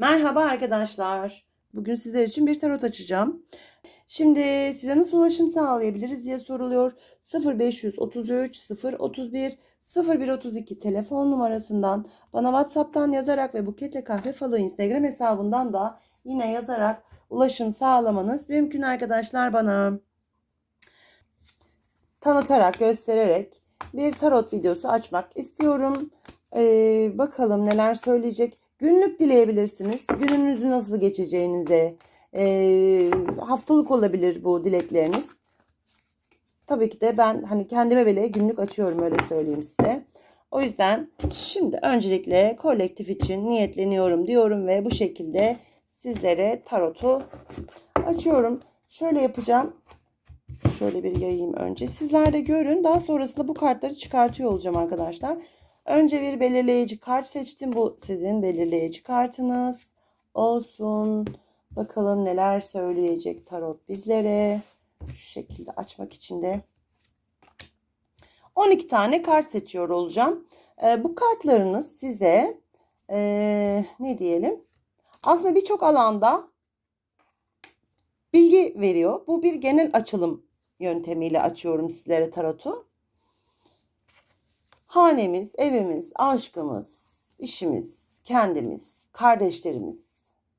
Merhaba arkadaşlar. Bugün sizler için bir tarot açacağım. Şimdi size nasıl ulaşım sağlayabiliriz diye soruluyor. 0533 031 0132 telefon numarasından bana WhatsApp'tan yazarak ve Buketle Kahve Falı Instagram hesabından da yine yazarak ulaşım sağlamanız mümkün arkadaşlar bana. Tanıtarak, göstererek bir tarot videosu açmak istiyorum. Ee, bakalım neler söyleyecek. Günlük dileyebilirsiniz. Gününüzü nasıl geçeceğinize. ee, haftalık olabilir bu dilekleriniz. Tabii ki de ben hani kendime bile günlük açıyorum öyle söyleyeyim size. O yüzden şimdi öncelikle kolektif için niyetleniyorum diyorum ve bu şekilde sizlere tarotu açıyorum. Şöyle yapacağım. Şöyle bir yayayım önce. Sizler de görün. Daha sonrasında bu kartları çıkartıyor olacağım arkadaşlar. Önce bir belirleyici kart seçtim. Bu sizin belirleyici kartınız olsun. Bakalım neler söyleyecek tarot bizlere. Şu şekilde açmak için de 12 tane kart seçiyor olacağım. Ee, bu kartlarınız size ee, ne diyelim? Aslında birçok alanda bilgi veriyor. Bu bir genel açılım yöntemiyle açıyorum sizlere tarotu. Hanemiz, evimiz, aşkımız, işimiz, kendimiz, kardeşlerimiz,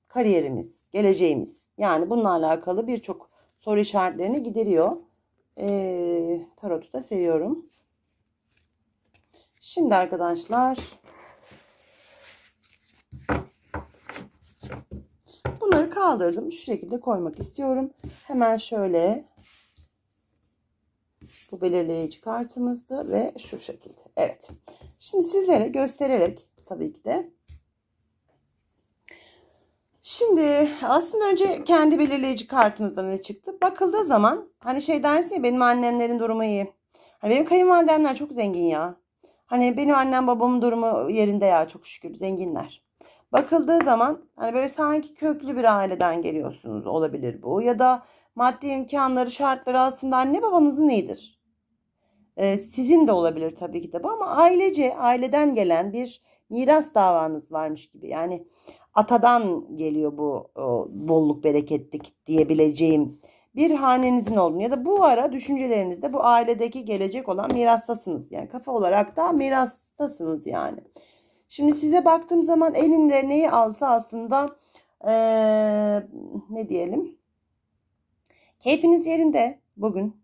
kariyerimiz, geleceğimiz. Yani bununla alakalı birçok soru işaretlerini gideriyor. Ee, tarotu da seviyorum. Şimdi arkadaşlar bunları kaldırdım. Şu şekilde koymak istiyorum. Hemen şöyle bu belirleyici kartımızdı ve şu şekilde. Evet. Şimdi sizlere göstererek tabii ki de Şimdi aslında önce kendi belirleyici kartınızda ne çıktı? Bakıldığı zaman hani şey dersin ya benim annemlerin durumu iyi. Hani benim kayınvalidemler çok zengin ya. Hani benim annem babamın durumu yerinde ya çok şükür zenginler. Bakıldığı zaman hani böyle sanki köklü bir aileden geliyorsunuz olabilir bu. Ya da maddi imkanları şartları aslında anne babanızın iyidir. Ee, sizin de olabilir tabii ki de bu ama ailece aileden gelen bir miras davanız varmış gibi. Yani atadan geliyor bu o, bolluk bereketlik diyebileceğim bir hanenizin olduğunu ya da bu ara düşüncelerinizde bu ailedeki gelecek olan mirastasınız. Yani kafa olarak da mirastasınız yani. Şimdi size baktığım zaman elinde neyi alsa aslında ee, ne diyelim keyfiniz yerinde bugün.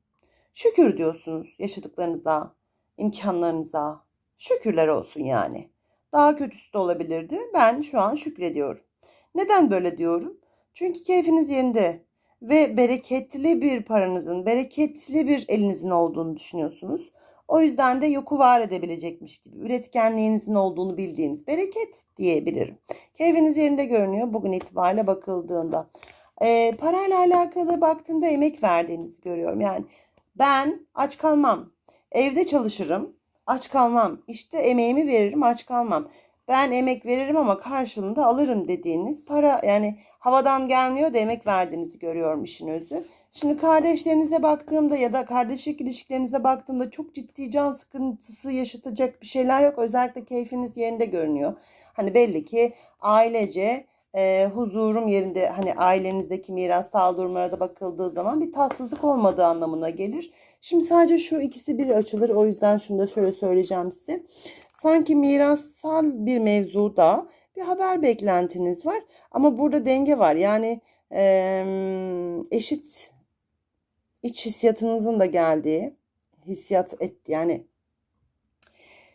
Şükür diyorsunuz yaşadıklarınıza, imkanlarınıza. Şükürler olsun yani. Daha kötüsü de olabilirdi. Ben şu an şükrediyorum. Neden böyle diyorum? Çünkü keyfiniz yerinde ve bereketli bir paranızın, bereketli bir elinizin olduğunu düşünüyorsunuz. O yüzden de yoku var edebilecekmiş gibi üretkenliğinizin olduğunu bildiğiniz bereket diyebilirim. Keyfiniz yerinde görünüyor bugün itibariyle bakıldığında. E, parayla alakalı baktığımda emek verdiğinizi görüyorum. Yani ben aç kalmam. Evde çalışırım. Aç kalmam. İşte emeğimi veririm aç kalmam. Ben emek veririm ama karşılığında alırım dediğiniz para yani havadan gelmiyor da emek verdiğinizi görüyorum işin özü. Şimdi kardeşlerinize baktığımda ya da kardeşlik ilişkilerinize baktığımda çok ciddi can sıkıntısı yaşatacak bir şeyler yok. Özellikle keyfiniz yerinde görünüyor. Hani belli ki ailece e, huzurum yerinde hani ailenizdeki mirassal durumlara da bakıldığı zaman bir tatsızlık olmadığı anlamına gelir. Şimdi sadece şu ikisi bir açılır. O yüzden şunu da şöyle söyleyeceğim size. Sanki mirassal bir mevzuda bir haber beklentiniz var. Ama burada denge var. Yani e, eşit iç hissiyatınızın da geldiği hissiyat et yani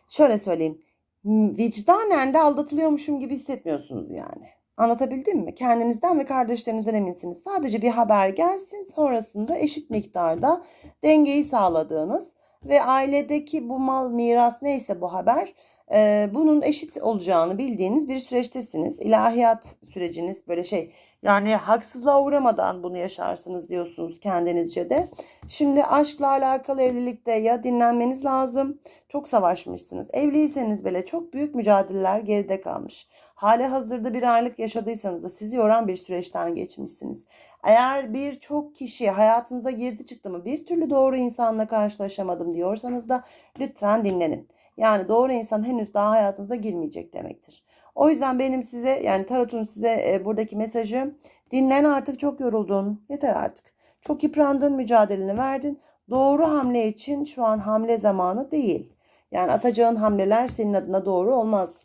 şöyle söyleyeyim vicdanen de aldatılıyormuşum gibi hissetmiyorsunuz yani. Anlatabildim mi? Kendinizden ve kardeşlerinizden eminsiniz. Sadece bir haber gelsin sonrasında eşit miktarda dengeyi sağladığınız ve ailedeki bu mal miras neyse bu haber e, bunun eşit olacağını bildiğiniz bir süreçtesiniz. İlahiyat süreciniz böyle şey yani haksızlığa uğramadan bunu yaşarsınız diyorsunuz kendinizce de. Şimdi aşkla alakalı evlilikte ya dinlenmeniz lazım. Çok savaşmışsınız. Evliyseniz bile çok büyük mücadeleler geride kalmış. Hali hazırda bir aylık yaşadıysanız da sizi yoran bir süreçten geçmişsiniz. Eğer birçok kişi hayatınıza girdi çıktı mı bir türlü doğru insanla karşılaşamadım diyorsanız da lütfen dinlenin. Yani doğru insan henüz daha hayatınıza girmeyecek demektir. O yüzden benim size yani tarotun size e, buradaki mesajı dinlen artık çok yoruldun. Yeter artık. Çok yıprandın, mücadeleni verdin. Doğru hamle için şu an hamle zamanı değil. Yani atacağın hamleler senin adına doğru olmaz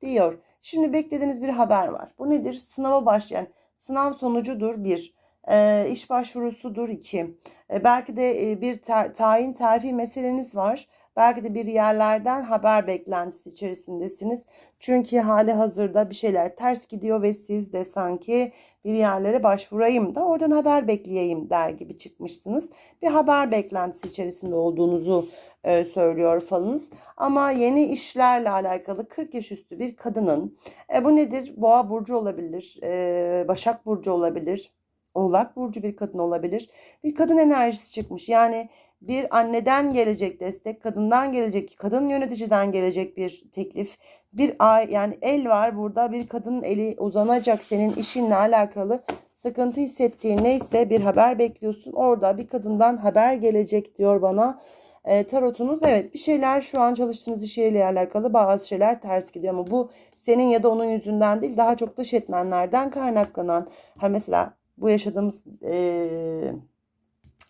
diyor. Şimdi beklediğiniz bir haber var. Bu nedir? Sınava başlayan. Sınav sonucudur bir. E, iş başvurusudur iki. E, belki de e, bir ter, tayin terfi meseleniz var. Belki de bir yerlerden haber beklentisi içerisindesiniz. Çünkü hali hazırda bir şeyler ters gidiyor ve siz de sanki bir yerlere başvurayım da oradan haber bekleyeyim der gibi çıkmışsınız. Bir haber beklentisi içerisinde olduğunuzu e, söylüyor falınız. Ama yeni işlerle alakalı 40 yaş üstü bir kadının e, bu nedir? Boğa burcu olabilir, e, Başak burcu olabilir, Oğlak burcu bir kadın olabilir. Bir kadın enerjisi çıkmış. Yani bir anneden gelecek destek, kadından gelecek, kadın yöneticiden gelecek bir teklif. Bir ay yani el var burada bir kadının eli uzanacak senin işinle alakalı sıkıntı hissettiğin neyse bir haber bekliyorsun. Orada bir kadından haber gelecek diyor bana. E, tarotunuz evet bir şeyler şu an çalıştığınız iş yeriyle alakalı bazı şeyler ters gidiyor ama bu senin ya da onun yüzünden değil daha çok dış etmenlerden kaynaklanan. Ha mesela bu yaşadığımız e,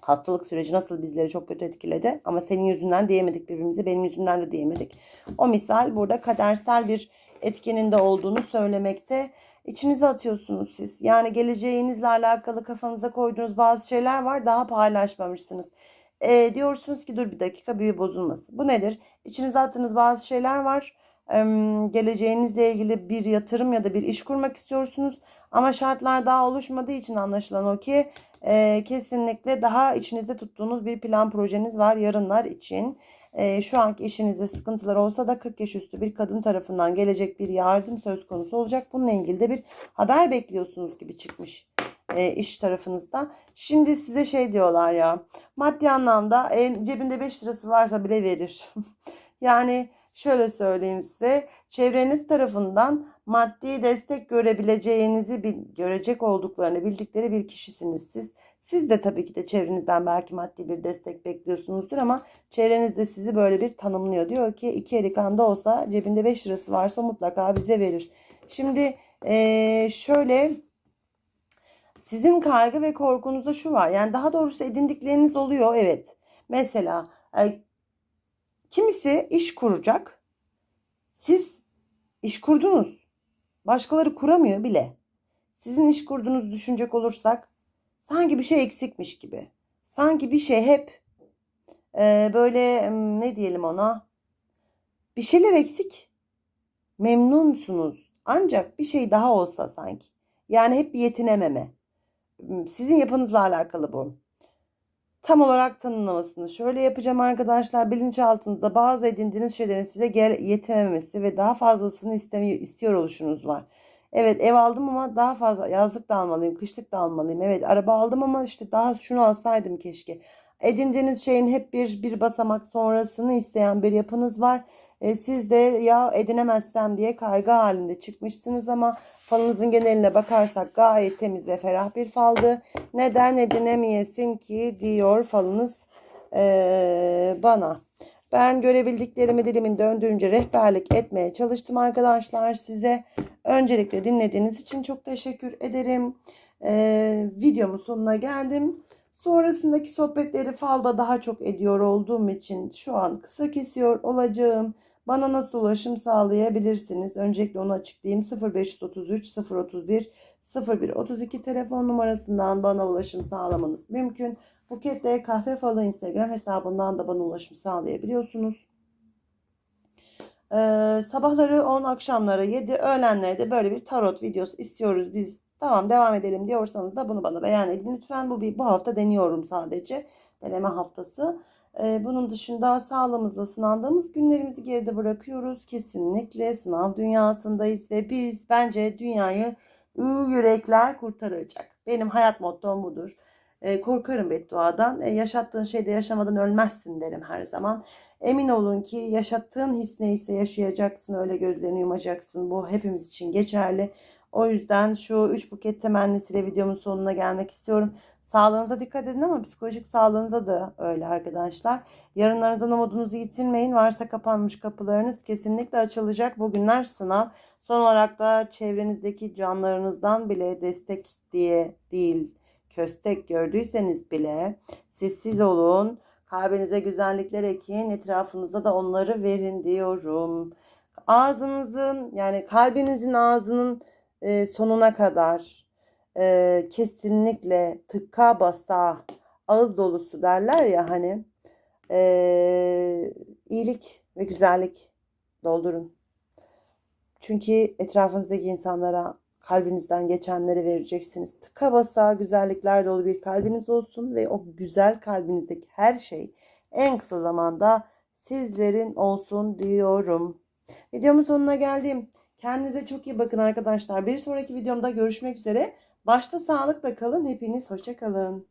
hastalık süreci nasıl bizleri çok kötü etkiledi ama senin yüzünden diyemedik birbirimize benim yüzümden de diyemedik. O misal burada kadersel bir etkenin de olduğunu söylemekte. İçinize atıyorsunuz siz. Yani geleceğinizle alakalı kafanıza koyduğunuz bazı şeyler var daha paylaşmamışsınız. E, diyorsunuz ki dur bir dakika büyü bozulması. Bu nedir? İçinize attığınız bazı şeyler var geleceğinizle ilgili bir yatırım ya da bir iş kurmak istiyorsunuz. Ama şartlar daha oluşmadığı için anlaşılan o ki e, kesinlikle daha içinizde tuttuğunuz bir plan projeniz var yarınlar için. E, şu anki işinizde sıkıntılar olsa da 40 yaş üstü bir kadın tarafından gelecek bir yardım söz konusu olacak. Bununla ilgili de bir haber bekliyorsunuz gibi çıkmış e, iş tarafınızda. Şimdi size şey diyorlar ya maddi anlamda el, cebinde 5 lirası varsa bile verir. yani şöyle söyleyeyim size çevreniz tarafından maddi destek görebileceğinizi bil, görecek olduklarını bildikleri bir kişisiniz siz. Siz de tabii ki de çevrenizden belki maddi bir destek bekliyorsunuzdur ama çevrenizde sizi böyle bir tanımlıyor. Diyor ki iki eli kanda olsa cebinde 5 lirası varsa mutlaka bize verir. Şimdi ee, şöyle sizin kaygı ve korkunuzda şu var. Yani daha doğrusu edindikleriniz oluyor evet. Mesela Kimisi iş kuracak. Siz iş kurdunuz. Başkaları kuramıyor bile. Sizin iş kurduğunuzu düşünecek olursak sanki bir şey eksikmiş gibi. Sanki bir şey hep e, böyle ne diyelim ona bir şeyler eksik. Memnunsunuz. Ancak bir şey daha olsa sanki. Yani hep bir yetinememe. Sizin yapınızla alakalı bu tam olarak tanımlamasını şöyle yapacağım arkadaşlar. Bilinçaltınızda bazı edindiğiniz şeylerin size gel yetememesi ve daha fazlasını istemiyor, istiyor oluşunuz var. Evet ev aldım ama daha fazla yazlık da almalıyım, kışlık da almalıyım. Evet araba aldım ama işte daha şunu alsaydım keşke. Edindiğiniz şeyin hep bir bir basamak sonrasını isteyen bir yapınız var. E, siz de ya edinemezsem diye kaygı halinde çıkmışsınız ama falınızın geneline bakarsak gayet temiz ve ferah bir faldı. Neden edinemeyesin ki diyor falınız e, bana. Ben görebildiklerimi dilimin döndüğünce rehberlik etmeye çalıştım arkadaşlar size. Öncelikle dinlediğiniz için çok teşekkür ederim. Ee, videomun sonuna geldim. Sonrasındaki sohbetleri falda daha çok ediyor olduğum için şu an kısa kesiyor olacağım. Bana nasıl ulaşım sağlayabilirsiniz? Öncelikle onu açıklayayım. 0533 031 01 32 telefon numarasından bana ulaşım sağlamanız mümkün. Buket'te kahve falı Instagram hesabından da bana ulaşım sağlayabiliyorsunuz. Ee, sabahları 10 akşamları 7 öğlenleri de böyle bir tarot videosu istiyoruz biz. Tamam devam edelim diyorsanız da bunu bana beyan edin. Lütfen bu bir bu hafta deniyorum sadece. Deneme haftası. Ee, bunun dışında sağlığımızla sınandığımız günlerimizi geride bırakıyoruz. Kesinlikle sınav dünyasındayız ve biz bence dünyayı iyi yürekler kurtaracak. Benim hayat mottom budur. E, korkarım bedduadan. E, yaşattığın şeyde yaşamadan ölmezsin derim her zaman. Emin olun ki yaşattığın his neyse yaşayacaksın. Öyle gözlerini yumacaksın. Bu hepimiz için geçerli. O yüzden şu 3 buket temennisiyle videomun sonuna gelmek istiyorum. Sağlığınıza dikkat edin ama psikolojik sağlığınıza da öyle arkadaşlar. Yarınlarınızdan umudunuzu yitirmeyin. Varsa kapanmış kapılarınız kesinlikle açılacak. Bugünler sınav. Son olarak da çevrenizdeki canlarınızdan bile destek diye değil, köstek gördüyseniz bile sessiz olun. Kalbinize güzellikler ekin, etrafınıza da onları verin diyorum. Ağzınızın yani kalbinizin ağzının sonuna kadar e, kesinlikle tıkka basa ağız dolusu derler ya hani e, iyilik ve güzellik doldurun. Çünkü etrafınızdaki insanlara kalbinizden geçenleri vereceksiniz. Tıka basa güzellikler dolu bir kalbiniz olsun ve o güzel kalbinizdeki her şey en kısa zamanda sizlerin olsun diyorum. Videomun sonuna geldim. Kendinize çok iyi bakın arkadaşlar. Bir sonraki videomda görüşmek üzere. Başta sağlıkla kalın. Hepiniz hoşça kalın.